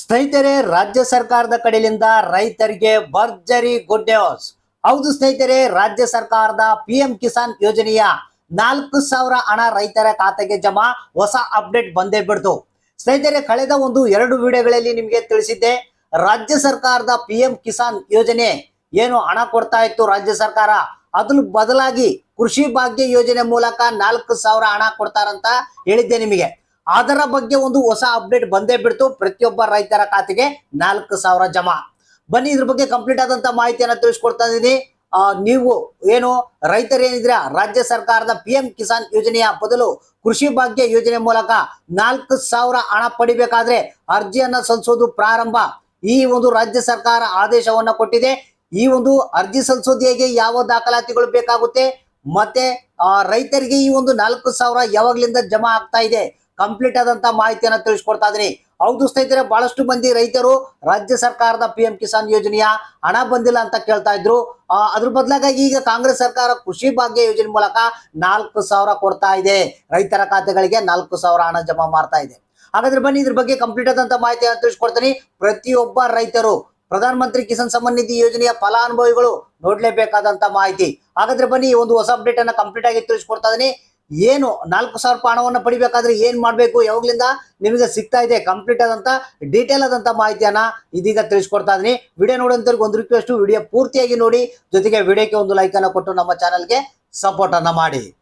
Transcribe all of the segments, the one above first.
ಸ್ನೇಹಿತರೆ, ರಾಜ್ಯ ಸರ್ಕಾರದ ಕಡೆಯಿಂದ ರೈತರಿಗೆ ಭರ್ಜರಿ ಗುಡ್ ನ್ಯೂಸ್ ಹೌದು ಸ್ನೇಹಿತರೆ, ರಾಜ್ಯ ಸರ್ಕಾರದ ಪಿ ಕಿಸಾನ್ ಯೋಜನೆಯ ನಾಲ್ಕು ಸಾವಿರ ಹಣ ರೈತರ ಖಾತೆಗೆ ಜಮಾ ಹೊಸ ಅಪ್ಡೇಟ್ ಬಂದೇ ಬಿಡ್ತು. ಸ್ನೇಹಿತರೆ, ಕಳೆದ ಒಂದು ಎರಡು ವಿಡಿಯೋಗಳಲ್ಲಿ ನಿಮಗೆ ತಿಳಿಸಿದ್ದೆ, ರಾಜ್ಯ ಸರ್ಕಾರದ ಪಿ ಕಿಸಾನ್ ಯೋಜನೆ ಏನು ಹಣ ಕೊಡ್ತಾ ಇತ್ತು ರಾಜ್ಯ ಸರ್ಕಾರ? ಅದ್ರ ಬದಲಾಗಿ ಕೃಷಿ ಭಾಗ್ಯ ಯೋಜನೆ ಮೂಲಕ ನಾಲ್ಕು ಸಾವಿರ ಹಣ ಕೊಡ್ತಾರಂತ ಹೇಳಿದ್ದೆ ನಿಮಗೆ. ಅದರ ಬಗ್ಗೆ ಒಂದು ಹೊಸ ಅಪ್ಡೇಟ್ ಬಂದೇ ಬಿಡ್ತು. ಪ್ರತಿಯೊಬ್ಬ ರೈತರ ಖಾತೆಗೆ ನಾಲ್ಕು ಸಾವಿರ ಜಮಾ. ಬನ್ನಿ, ಇದ್ರ ಬಗ್ಗೆ ಕಂಪ್ಲೀಟ್ ಆದಂತ ಮಾಹಿತಿಯನ್ನ ತಿಳಿಸ್ಕೊಡ್ತಾ ಇದ್ದೀನಿ. ನೀವು ಏನು ರೈತರೇನಿದ್ರ, ರಾಜ್ಯ ಸರ್ಕಾರದ ಪಿ ಎಂ ಕಿಸಾನ್ ಯೋಜನೆಯ ಬದಲು ಕೃಷಿ ಭಾಗ್ಯ ಯೋಜನೆ ಮೂಲಕ ನಾಲ್ಕು ಸಾವಿರ ಹಣ ಪಡಿಬೇಕಾದ್ರೆ ಅರ್ಜಿಯನ್ನ ಸಲ್ಲಿಸೋದು ಪ್ರಾರಂಭ. ಈ ಒಂದು ರಾಜ್ಯ ಸರ್ಕಾರ ಆದೇಶವನ್ನ ಕೊಟ್ಟಿದೆ. ಈ ಒಂದು ಅರ್ಜಿ ಸಲ್ಲಿಸೋದು ಹೇಗೆ ಯಾವ ದಾಖಲಾತಿಗಳು ಬೇಕಾಗುತ್ತೆ? ಮತ್ತೆ ರೈತರಿಗೆ ಈ ಒಂದು ನಾಲ್ಕು ಸಾವಿರ ಯಾವಾಗ್ಲಿಂದ ಜಮಾ ಆಗ್ತಾ ಇದೆ? ಕಂಪ್ಲೀಟ್ ಆದಂತ ಮಾಹಿತಿಯನ್ನ ತಿಳಿಸ್ಕೊಡ್ತಾ ಇದೀನಿ. ಹೌದು ಸ್ನೇಹಿತರೆ, ಬಹಳಷ್ಟು ಮಂದಿ ರೈತರು ರಾಜ್ಯ ಸರ್ಕಾರದ ಪಿ ಎಂ ಕಿಸಾನ್ ಯೋಜನೆಯ ಹಣ ಬಂದಿಲ್ಲ ಅಂತ ಕೇಳ್ತಾ ಇದ್ರು. ಅದ್ರ ಬದಲಾಗಿ ಈಗ ಕಾಂಗ್ರೆಸ್ ಸರ್ಕಾರ ಕೃಷಿ ಭಾಗ್ಯ ಯೋಜನೆ ಮೂಲಕ ನಾಲ್ಕು ಸಾವಿರ ಕೊಡ್ತಾ ಇದೆ. ರೈತರ ಖಾತೆಗಳಿಗೆ ನಾಲ್ಕು ಸಾವಿರ ಹಣ ಜಮಾ ಮಾಡ್ತಾ ಇದೆ. ಹಾಗಾದ್ರೆ ಬನ್ನಿ ಇದ್ರ ಬಗ್ಗೆ ಕಂಪ್ಲೀಟ್ ಆದಂತ ಮಾಹಿತಿಯನ್ನು ತಿಳಿಸ್ಕೊಡ್ತೀನಿ. ಪ್ರತಿಯೊಬ್ಬ ರೈತರು ಪ್ರಧಾನ ಮಂತ್ರಿ ಕಿಸಾನ್ ಸಮ್ಮಾನ್ ನಿಧಿ ಯೋಜನೆಯ ಫಲಾನುಭವಿಗಳು ನೋಡ್ಲೇಬೇಕಾದಂತ ಮಾಹಿತಿ. ಹಾಗಾದ್ರೆ ಬನ್ನಿ ಒಂದು ಹೊಸ ಅಪ್ಡೇಟ್ ಅನ್ನ ಕಂಪ್ಲೀಟ್ ಆಗಿ ತಿಳಿಸ್ಕೊಡ್ತಾ ಇದೀನಿ. ಏನು ನಾಲ್ಕು ಸಾವಿರ ರೂಪಾಯಿ ಹಣವನ್ನು ಪಡಿಬೇಕಾದ್ರೆ ಏನ್ ಮಾಡ್ಬೇಕು? ಯಾವಾಗ್ಲಿಂದ? ನಿಮಗೆ ಸಿಗ್ತಾ ಇದೆ ಕಂಪ್ಲೀಟ್ ಆದಂತ ಡೀಟೇಲ್ ಆದಂತ ಮಾಹಿತಿಯನ್ನ ಇದೀಗ ತಿಳಿಸ್ಕೊಡ್ತಾ ಇದೀನಿ ವಿಡಿಯೋ ನೋಡೋಂಥವ್ರಿಗೆ ಒಂದು ರಿಕ್ವೆಸ್ಟ್ ವಿಡಿಯೋ ಪೂರ್ತಿಯಾಗಿ ನೋಡಿ. ಜೊತೆಗೆ ವಿಡಿಯೋಕ್ಕೆ ಒಂದು ಲೈಕ್ ಅನ್ನ ಕೊಟ್ಟು ನಮ್ಮ ಚಾನಲ್ಗೆ ಸಪೋರ್ಟ್ ಅನ್ನ ಮಾಡಿ.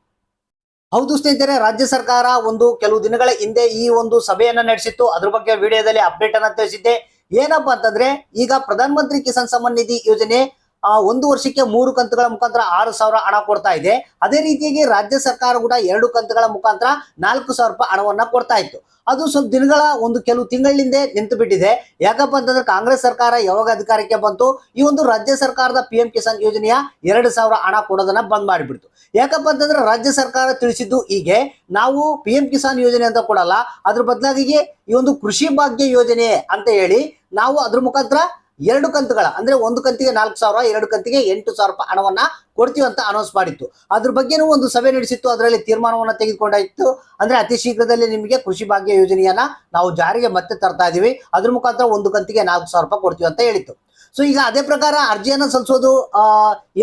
ಹೌದು ಸ್ನೇಹಿತರೆ, ರಾಜ್ಯ ಸರ್ಕಾರ ಒಂದು ಕೆಲವು ದಿನಗಳ ಹಿಂದೆ ಈ ಒಂದು ಸಭೆಯನ್ನ ನಡೆಸಿತ್ತು. ಅದ್ರ ಬಗ್ಗೆ ವಿಡಿಯೋದಲ್ಲಿ ಅಪ್ಡೇಟ್ ಅನ್ನ ತಿಳಿಸಿದ್ದೆ. ಏನಪ್ಪಾ ಅಂತಂದ್ರೆ, ಈಗ ಪ್ರಧಾನಮಂತ್ರಿ ಕಿಸಾನ್ ಸಮ್ಮಾನ್ ನಿಧಿ ಯೋಜನೆ ಆ, ಒಂದು ವರ್ಷಕ್ಕೆ ಮೂರು ಕಂತುಗಳ ಮುಖಾಂತರ ಆರು ಸಾವಿರ ಹಣ ಕೊಡ್ತಾ ಇದೆ. ಅದೇ ರೀತಿಯಾಗಿ ರಾಜ್ಯ ಸರ್ಕಾರ ಕೂಡ ಎರಡು ಕಂತುಗಳ ಮುಖಾಂತರ ನಾಲ್ಕು ಸಾವಿರ ರೂಪಾಯಿ ಹಣವನ್ನ ಕೊಡ್ತಾ ಇತ್ತು. ಅದು ಸ್ವಲ್ಪ ದಿನಗಳ ಒಂದು ಕೆಲವು ತಿಂಗಳಿಂದ ನಿಂತು ಬಿಟ್ಟಿದೆ. ಯಾಕಪ್ಪ ಅಂತಂದ್ರೆ ಕಾಂಗ್ರೆಸ್ ಸರ್ಕಾರ ಯಾವಾಗ ಅಧಿಕಾರಕ್ಕೆ ಬಂತು? ಈ ಒಂದು ರಾಜ್ಯ ಸರ್ಕಾರದ ಪಿ ಎಂ ಕಿಸಾನ್ ಯೋಜನೆಯ ಎರಡು ಸಾವಿರ ಹಣ ಕೊಡೋದನ್ನ ಬಂದ್ ಮಾಡಿಬಿಡ್ತು. ಯಾಕಪ್ಪ ಅಂತಂದ್ರೆ ರಾಜ್ಯ ಸರ್ಕಾರ ತಿಳಿಸಿದ್ದು ಹೀಗೆ ನಾವು ಪಿ ಎಂ ಕಿಸಾನ್ ಯೋಜನೆ ಅಂತ ಕೊಡಲ್ಲ ಅದ್ರ ಬದಲಾಗಿ ಈ ಒಂದು ಕೃಷಿ ಭಾಗ್ಯ ಯೋಜನೆ ಅಂತ ಹೇಳಿ ನಾವು ಅದ್ರ ಮುಖಾಂತರ ಎರಡು ಕಂತುಗಳ, ಅಂದ್ರೆ ಒಂದು ಕಂತಿಗೆ ನಾಲ್ಕು ಸಾವಿರ, ಎರಡು ಕಂತಿಗೆ ಎಂಟು ಸಾವಿರ ರೂಪಾಯಿ ಹಣವನ್ನ ಕೊಡ್ತೀವಿ ಅಂತ ಅನೌನ್ಸ್ ಮಾಡಿತ್ತು. ಅದ್ರ ಬಗ್ಗೆನೂ ಒಂದು ಸಭೆ ನಡೆಸಿತ್ತು, ಅದರಲ್ಲಿ ತೀರ್ಮಾನವನ್ನ ತೆಗೆದುಕೊಂಡಾಯ್ತು. ಅಂದ್ರೆ ಅತಿ ಶೀಘ್ರದಲ್ಲಿ ನಿಮಗೆ ಕೃಷಿ ಭಾಗ್ಯ ಯೋಜನೆಯನ್ನ ನಾವು ಜಾರಿಗೆ ಮತ್ತೆ ತರ್ತಾ ಇದೀವಿ. ಅದ್ರ ಮುಖಾಂತರ ಒಂದು ಕಂತಿಗೆ ನಾಲ್ಕು ಸಾವಿರ ರೂಪಾಯಿ ಕೊಡ್ತೀವಿ ಅಂತ ಹೇಳಿತ್ತು. ಸೊ ಈಗ ಅದೇ ಪ್ರಕಾರ ಅರ್ಜಿಯನ್ನ ಸಲ್ಲಿಸೋದು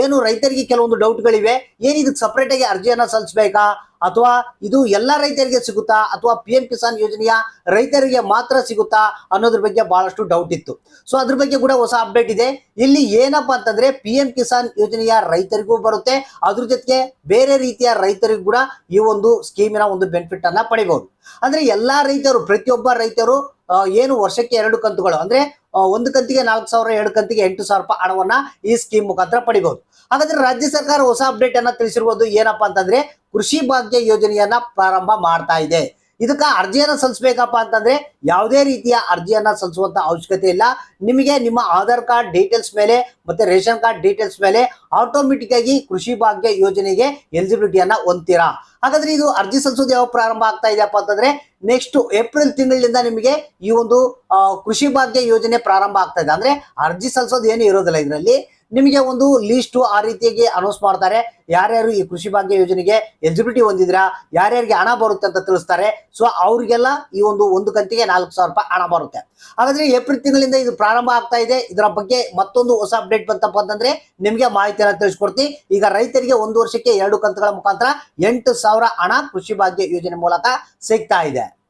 ಏನು ರೈತರಿಗೆ ಕೆಲವೊಂದು ಡೌಟ್ಗಳಿವೆ. ಏನ್ ಇದಕ್ಕೆ ಸಪರೇಟ್ ಆಗಿ ಅರ್ಜಿಯನ್ನ ಸಲ್ಲಿಸಬೇಕಾ ಅಥವಾ ಇದು ಎಲ್ಲಾ ರೈತರಿಗೆ ಸಿಗುತ್ತಾ? ಅಥವಾ ಪಿ ಎಂ ಕಿಸಾನ್ ಯೋಜನೆಯ ರೈತರಿಗೆ ಮಾತ್ರ ಸಿಗುತ್ತಾ? ಅನ್ನೋದ್ರ ಬಗ್ಗೆ ಬಹಳಷ್ಟು ಡೌಟ್ ಇತ್ತು. ಸೊ ಅದ್ರ ಬಗ್ಗೆ ಕೂಡ ಹೊಸ ಅಪ್ಡೇಟ್ ಇದೆ. ಇಲ್ಲಿ ಏನಪ್ಪಾ ಅಂತಂದ್ರೆ ಪಿ ಎಂ ಕಿಸಾನ್ ಯೋಜನೆಯ ರೈತರಿಗೂ ಬರುತ್ತೆ. ಅದ್ರ ಜೊತೆಗೆ ಬೇರೆ ರೀತಿಯ ರೈತರಿಗೂ ಕೂಡ ಈ ಒಂದು ಸ್ಕೀಮಿನ ಒಂದು ಬೆನಿಫಿಟ್ ಅನ್ನ ಪಡಿಬಹುದು ಅಂದ್ರೆ ಎಲ್ಲಾ ರೈತರು, ಪ್ರತಿಯೊಬ್ಬ ರೈತರು ಏನು ವರ್ಷಕ್ಕೆ ಎರಡು ಕಂತುಗಳು, ಅಂದ್ರೆ ಒಂದು ಕಂತಿಗೆ ನಾಲ್ಕು ಸಾವಿರ, ಎರಡು ಕಂತಿಗೆ ಎಂಟು ಸಾವಿರ ರೂಪಾಯಿ ಹಣವನ್ನ ಈ ಸ್ಕೀಮ್ ಮುಖಾಂತರ ಪಡಿಬಹುದು ಹಾಗಾದ್ರೆ ರಾಜ್ಯ ಸರ್ಕಾರ ಹೊಸ ಅಪ್ಡೇಟ್ ಅನ್ನ ತಿಳಿಸಿರುವುದು ಏನಪ್ಪಾ ಅಂತಂದ್ರೆ ಕೃಷಿ ಭಾಗ್ಯ ಯೋಜನೆಯನ್ನ ಪ್ರಾರಂಭ ಮಾಡ್ತಾ ಇದೆ. ಇದಕ್ಕ ಅರ್ಜಿಯನ್ನ ಸಲ್ಲಿಸ್ಬೇಕಪ್ಪ ಅಂತಂದ್ರೆ ಯಾವುದೇ ರೀತಿಯ ಅರ್ಜಿಯನ್ನ ಸಲ್ಲಿಸುವಂತ ಅವಶ್ಯಕತೆ ಇಲ್ಲ. ನಿಮಗೆ ನಿಮ್ಮ ಆಧಾರ್ ಕಾರ್ಡ್ ಡೀಟೇಲ್ಸ್ ಮೇಲೆ ಮತ್ತೆ ರೇಷನ್ ಕಾರ್ಡ್ ಡೀಟೇಲ್ಸ್ ಮೇಲೆ ಆಟೋಮೆಟಿಕ್ ಆಗಿ ಕೃಷಿ ಭಾಗ್ಯ ಯೋಜನೆಗೆ ಎಲಿಜಿಬಿಲಿಟಿಯನ್ನ ಹೊಂದ್ತೀರಾ. ಹಾಗಾದ್ರೆ ಇದು ಅರ್ಜಿ ಸಲ್ಲಿಸೋದು ಯಾವ ಪ್ರಾರಂಭ ಆಗ್ತಾ ಇದೆಯಪ್ಪ ಅಂತಂದ್ರೆ ನೆಕ್ಸ್ಟ್ ಏಪ್ರಿಲ್ ತಿಂಗಳಿಂದ ನಿಮಗೆ ಈ ಒಂದು ಕೃಷಿ ಭಾಗ್ಯ ಯೋಜನೆ ಪ್ರಾರಂಭ ಆಗ್ತಾ ಇದೆ. ಅಂದ್ರೆ ಅರ್ಜಿ ಸಲ್ಲಿಸೋದು ಏನು ಇರೋದಿಲ್ಲ ಇದರಲ್ಲಿ. ನಿಮಗೆ ಒಂದು ಲೀಸ್ಟು ಆ ರೀತಿಯಾಗಿ ಅನೌನ್ಸ್ ಮಾಡ್ತಾರೆ. ಯಾರ್ಯಾರು ಈ ಕೃಷಿ ಭಾಗ್ಯ ಯೋಜನೆಗೆ ಎಲಿಜಿಬಿಲಿಟಿ ಹೊಂದಿದ್ರಾ ಯಾರ್ಯಾರಿಗೆ ಹಣ ಬರುತ್ತೆ ಅಂತ ತಿಳಿಸ್ತಾರೆ. ಸೊ ಅವ್ರಿಗೆಲ್ಲ ಈ ಒಂದು ಒಂದು ಕಂತಿಗೆ ನಾಲ್ಕು ಸಾವಿರ ರೂಪಾಯಿ ಹಣ ಬರುತ್ತೆ. ಹಾಗಾದ್ರೆ ಏಪ್ರಿಲ್ ತಿಂಗಳಿಂದ ಇದು ಪ್ರಾರಂಭ ಆಗ್ತಾ ಇದೆ. ಇದರ ಬಗ್ಗೆ ಮತ್ತೊಂದು ಹೊಸ ಅಪ್ಡೇಟ್ ಬಂತಪ್ಪ ಅಂತಂದ್ರೆ ನಿಮಗೆ ಮಾಹಿತಿಯನ್ನು ತಿಳಿಸ್ಕೊಡ್ತೀನಿ. ಈಗ ರೈತರಿಗೆ ಒಂದು ವರ್ಷಕ್ಕೆ ಎರಡು ಕಂತುಗಳ ಮುಖಾಂತರ ಎಂಟು ಹಣ ಕೃಷಿ ಭಾಗ್ಯ ಯೋಜನೆ ಮೂಲಕ ಸಿಗ್ತಾ ಇದೆ.